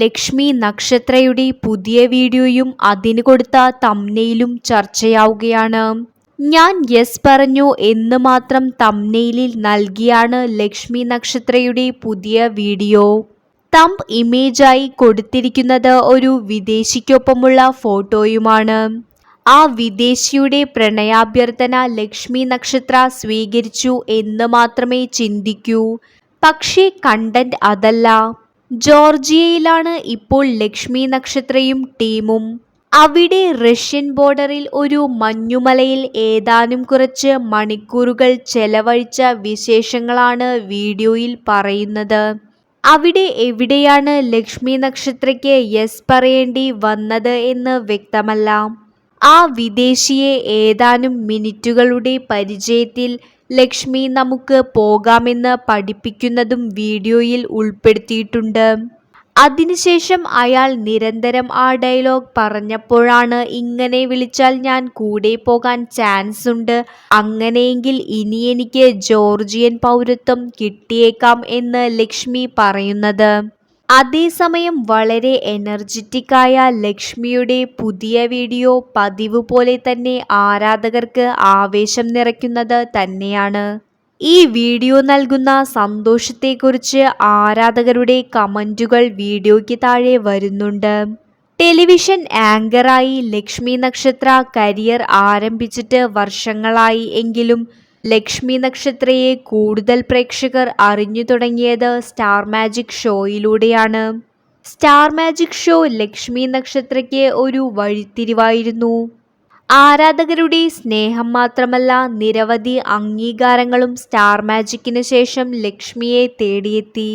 ലക്ഷ്മി നക്ഷത്രയുടെ പുതിയ വീഡിയോയും അതിന് കൊടുത്ത തമ്നയിലും ചർച്ചയാവുകയാണ്. ഞാൻ യെസ് പറഞ്ഞു എന്ന് മാത്രം തമ്നയിലിൽ നൽകിയാണ് ലക്ഷ്മി നക്ഷത്രയുടെ പുതിയ വീഡിയോ. തമ്പ് ഇമേജായി കൊടുത്തിരിക്കുന്നത് ഒരു വിദേശിക്കൊപ്പമുള്ള ഫോട്ടോയുമാണ്. ആ വിദേശിയുടെ പ്രണയാഭ്യർത്ഥന ലക്ഷ്മി നക്ഷത്ര സ്വീകരിച്ചു എന്ന് മാത്രമേ ചിന്തിക്കൂ. പക്ഷേ കണ്ടന്റ് അതല്ല. ജോർജിയയിലാണ് ഇപ്പോൾ ലക്ഷ്മി നക്ഷത്രയും ടീമും. അവിടെ റഷ്യൻ ബോർഡറിൽ ഒരു മഞ്ഞുമലയിൽ ഏതാനും കുറച്ച് മണിക്കൂറുകൾ ചെലവഴിച്ച വിശേഷങ്ങളാണ് വീഡിയോയിൽ പറയുന്നത്. അവിടെ എവിടെയാണ് ലക്ഷ്മി നക്ഷത്രയ്ക്ക് യെസ് പറയേണ്ടി വന്നത് എന്ന് വ്യക്തമല്ല. ആ വിദേശിയെ ഏതാനും മിനിറ്റുകളുടെ പരിചയത്തിൽ ലക്ഷ്മി നമുക്ക് പോകാമെന്ന് പഠിപ്പിക്കുന്നതും വീഡിയോയിൽ ഉൾപ്പെടുത്തിയിട്ടുണ്ട്. അതിനുശേഷം അയാൾ നിരന്തരം ആ ഡയലോഗ് പറഞ്ഞപ്പോഴാണ് ഇങ്ങനെ വിളിച്ചാൽ ഞാൻ കൂടെ പോകാൻ ചാൻസ് ഉണ്ട്. അങ്ങനെയെങ്കിൽ ഇനി എനിക്ക് ജോർജിയൻ പൗരത്വം കിട്ടിയേക്കാം എന്ന് ലക്ഷ്മി പറയുന്നത്. അതേസമയം വളരെ എനർജറ്റിക്കായ ലക്ഷ്മിയുടെ പുതിയ വീഡിയോ പതിവ് പോലെ തന്നെ ആരാധകർക്ക് ആവേശം നിറയ്ക്കുന്നത് തന്നെയാണ്. ഈ വീഡിയോ നൽകുന്ന സന്തോഷത്തെക്കുറിച്ച് ആരാധകരുടെ കമന്റുകൾ വീഡിയോയ്ക്ക് താഴെ വരുന്നുണ്ട്. ടെലിവിഷൻ ആങ്കറായി ലക്ഷ്മി നക്ഷത്ര കരിയർ ആരംഭിച്ചിട്ട് വർഷങ്ങളായി എങ്കിലും ലക്ഷ്മി നക്ഷത്രയെ കൂടുതൽ പ്രേക്ഷകർ അറിഞ്ഞു തുടങ്ങിയത് സ്റ്റാർ മാജിക് ഷോയിലൂടെയാണ്. സ്റ്റാർ മാജിക് ഷോ ലക്ഷ്മി നക്ഷത്രയ്ക്ക് ഒരു വഴിത്തിരിവായിരുന്നു. ആരാധകരുടെ സ്നേഹം മാത്രമല്ല നിരവധി അംഗീകാരങ്ങളും സ്റ്റാർ മാജിക്കിന് ശേഷം ലക്ഷ്മിയെ തേടിയെത്തി.